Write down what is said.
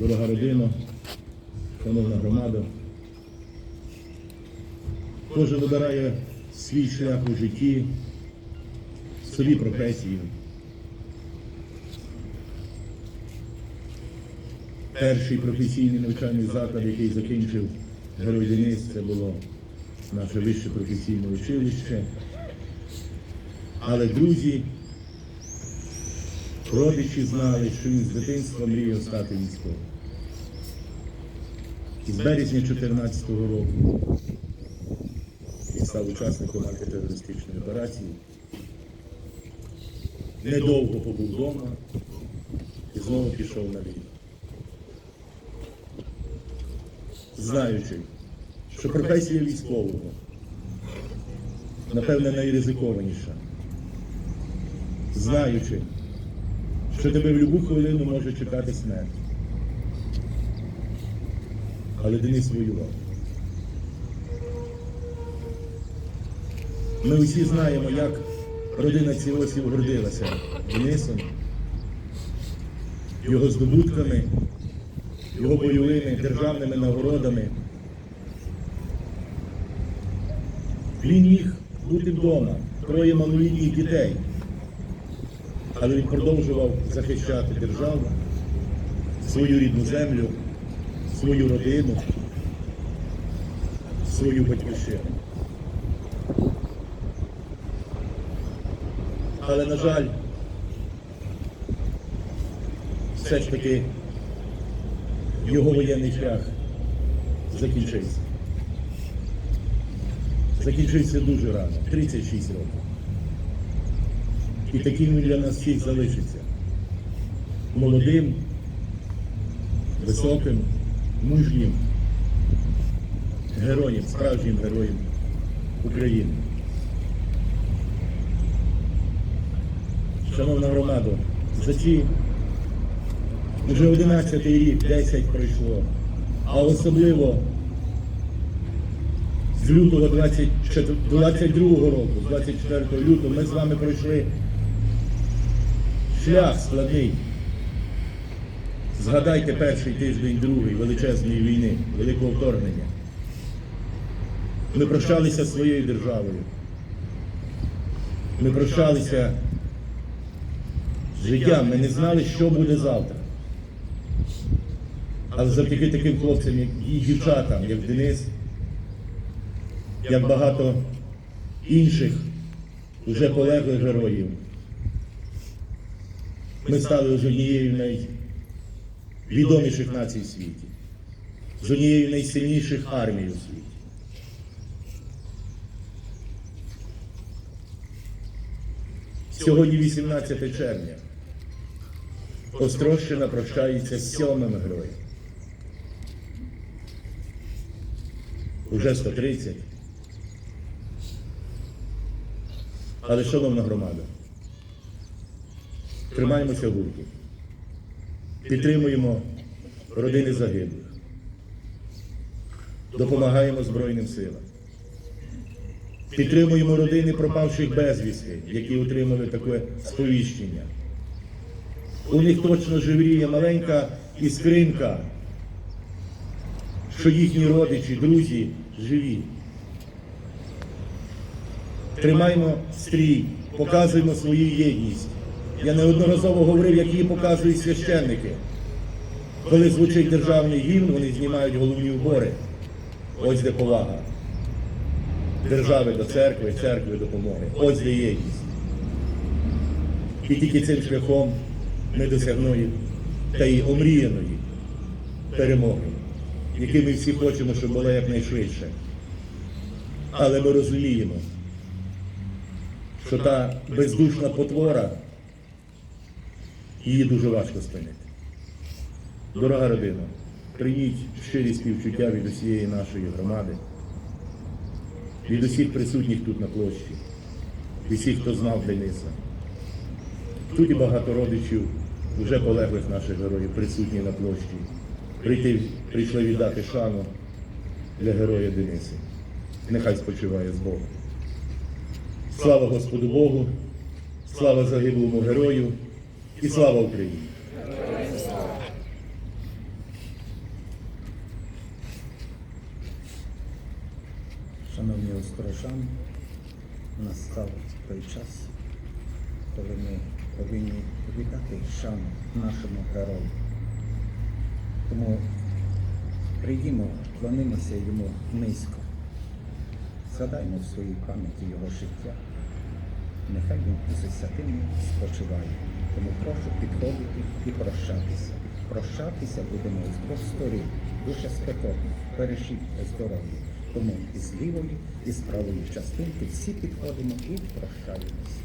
Дорога родина, шановна громада. Кожен вибирає свій шлях у житті, собі професію. Перший професійний навчальний заклад, який закінчив Герой Денис, це було наше вище професійне училище. Але друзі, родичі знали, що він з дитинства мріяв стати військовим. І з березня 2014 року він став учасником антитерористичної операції. Недовго побув вдома і знову пішов на війну. Знаючи, що професія військового, напевне, найризикованіша. Знаючи, що тебе в будь-яку хвилину може чекати смерть. Але Денис воював. Ми усі знаємо, як родина Ціосів гордилася Денисом, його здобутками, його бойовими державними нагородами. Він міг бути вдома, троє малолітніх дітей, але він продовжував захищати державу, свою рідну землю, свою родину, свою батьківщину. Але, на жаль, все ж таки його воєнний шлях закінчився. Закінчився дуже рано, 36 років. І таким він для нас всіх залишиться. Молодим, високим, мужнім героєм, справжнім героєм України. Шановна громада, за ці вже 11 рік, 10 пройшло, а особливо з лютого 24 22 року, з 24 лютого, ми з вами пройшли шлях складний. Згадайте перший тиждень другий величезної війни, великого вторгнення. Ми прощалися своєю державою. Ми прощалися з життям. Ми не знали, що буде завтра. Але завдяки таким хлопцям і дівчатам, як Денис, як багато інших вже полеглих героїв, ми стали з однією з найвідоміших націй у світі, з однією з найсильніших армій у світі. Сьогодні 18 червня. Острощина прощається з сьомим героєм. Уже 130. Але шановна громада, тримаємося гурту, підтримуємо родини загиблих, допомагаємо Збройним силам, підтримуємо родини пропавших безвісти, які отримали таке сповіщення. У них точно живріє маленька іскринка, що їхні родичі, друзі живі. Тримаємо стрій, показуємо свою єдність. Я неодноразово говорив, як її показують священники. Коли звучить державний гімн, вони знімають головні убори. Ось де повага. Держави до церкви, церкви допомоги. Ось де єдність. І тільки цим шляхом ми досягнули тієї омріяної перемоги, які ми всі хочемо, щоб була якнайшвидше. Але ми розуміємо, що та бездушна потвора, її дуже важко спинити. Дорога родина, прийміть щирі співчуття від усієї нашої громади, від усіх присутніх тут на площі, від всіх, хто знав Дениса. Тут і багато родичів вже полеглих наших героїв присутні на площі. Прийти, прийшли віддати шану для героя Дениса. Нехай спочиває з Богом. Слава Господу Богу, слава загиблому герою і слава Україні! Шановні острожани, настав той час, коли ми повинні віддати шану нашому герою. Тому прийдімо, клонимося йому низько, згадаймо в своїй пам'яті його життя. Нехай він святими спочиває. Тому прошу підходити і прощатися. Прощатися будемо з двох сторін. Дуже спекотно, перешіть здоров'я. Тому і з лівої, і з правої частинки всі підходимо і прощаємося.